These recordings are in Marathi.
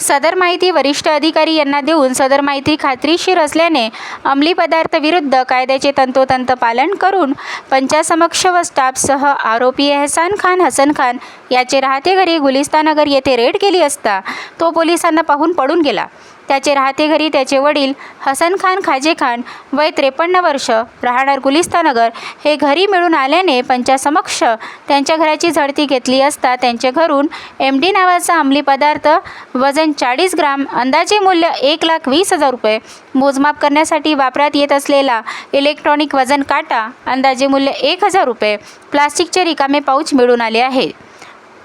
सदर माहिती वरिष्ठ अधिकारी यांना देऊन सदर माहिती खात्रीशीर असल्याने अंमली पदार्थ विरुद्ध कायद्याचे तंतोतंत पालन करून पंचासमक्ष व स्टाफसह आरोपी एहसान खान हसन खान याचे राहते घरी गुलिस्तानगर येथे रेड केली असता तो पोलिसांना पाहून पडून गेला. त्याचे राहते घरी त्याचे वडील हसन खान खाजे खान वय त्रेपन्न वर्ष राहणार गुलिस्तानगर हे घरी मिळून आल्याने पंचासमक्ष त्यांच्या घराची झडती घेतली असता त्यांच्या घरून एम डी नावाचा अंमली पदार्थ वजन चाळीस ग्राम अंदाजे मूल्य एक लाख वीस हजार रुपये. मोजमाप करण्यासाठी वापरात येत असलेला इलेक्ट्रॉनिक वजन काटा अंदाजे मूल्य एक हजार रुपये. प्लास्टिकचे रिकामे पाऊच मिळून आले आहे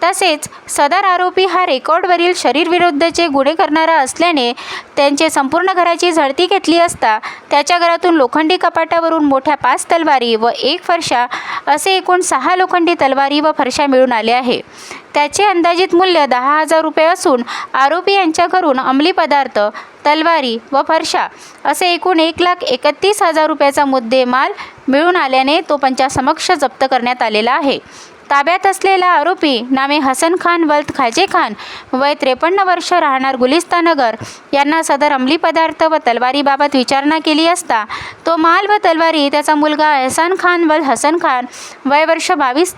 तसेच सदर आरोपी हा रेकॉर्डवरील शरीरविरुद्धचे गुन्हे करणारा असल्याने त्यांचे संपूर्ण घराची झडती घेतली असता त्याच्या घरातून लोखंडी कपाटावरून मोठ्या पाच तलवारी व एक फरशा असे एकूण सहा लोखंडी तलवारी व फरशा मिळून आले आहे. त्याचे अंदाजित मूल्य दहा हजार रुपये असून आरोपी यांच्या घरून अंमली पदार्थ तलवारी व फरशा असे एकूण एक लाख एकतीस हजार रुपयाचा मुद्देमाल मिळून आल्याने तो पंचासमक्ष जप्त करण्यात आलेला आहे. ताब्यात असलेला आरोपी नामे हसन खान वल्त खाजे खान वय त्रेपन्न वर्ष राहणार गुलिस्तानगर यांना सदर अंमली पदार्थ व तलवारीबाबत विचारणा केली असता तो माल व तलवारी त्याचा मुलगा एहसान खान वल हसन खान वय वर्ष बावीस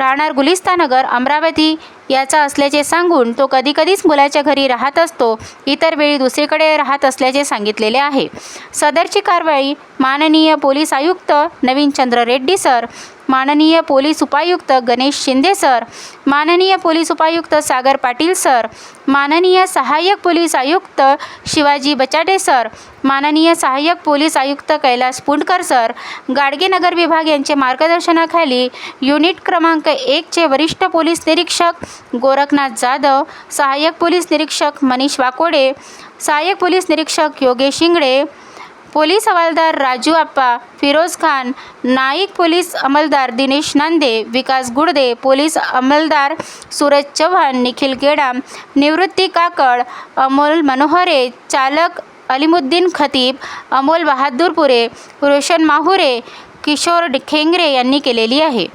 राहणार गुलिस्तानगर अमरावती याचा असल्याचे सांगून तो कधीकधीच मुलाच्या घरी राहत असतो. इतर वेळी दुसरीकडे राहत असल्याचे सांगितलेले आहे. सदरची कारवाई माननीय पोलीस आयुक्त नवीन चंद्र रेड्डी सर माननीय पोलीस उपायुक्त गणेश शिंदे सर माननीय पोलीस उपायुक्त सागर पाटील सर माननीय सहाय्यक पोलीस आयुक्त शिवाजी बचाटे सर माननीय सहाय्यक पोलीस आयुक्त कैलास पुंडकर सर गाडगे नगर विभाग यांचे मार्गदर्शनाखाली युनिट क्रमांक एकचे वरिष्ठ पोलीस निरीक्षक गोरखनाथ जाधव सहाय्यक पोलीस निरीक्षक मनीष वाकोडे सहाय्यक पोलीस निरीक्षक योगेश शिंगडे पोलीस हवालदार राजू आप्पा फिरोज खान नाईक पोलीस अंमलदार दिनेश नांदे विकास गुडदे पोलीस अंमलदार सूरज चव्हाण निखिल गेडाम निवृत्ती काकड अमोल मनोहरे चालक अलिमुद्दीन खतीब अमोल बहादूरपुरे रोशन माहुरे किशोर खेंगरे यांनी केलेली आहे.